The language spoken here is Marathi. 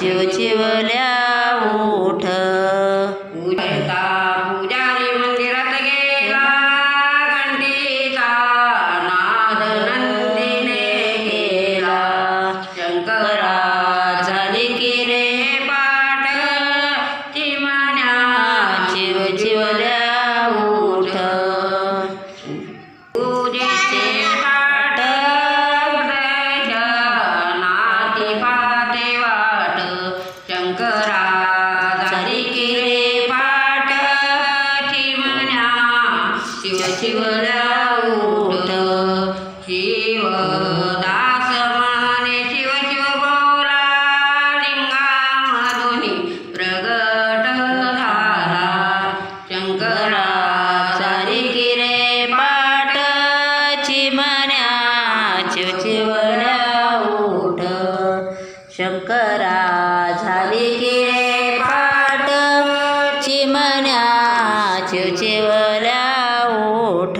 चिवचिवल्या उठ. उठता शिव उठ शिव दास माने शिव शिव बोला लिंगामधुनी प्रगट झाला शंकरा सारी किरे पाट चिमण्या चिवचिवल्या उठ शंकरा झाली किरे पाट चिमण्या चिवचिवल्या उठ।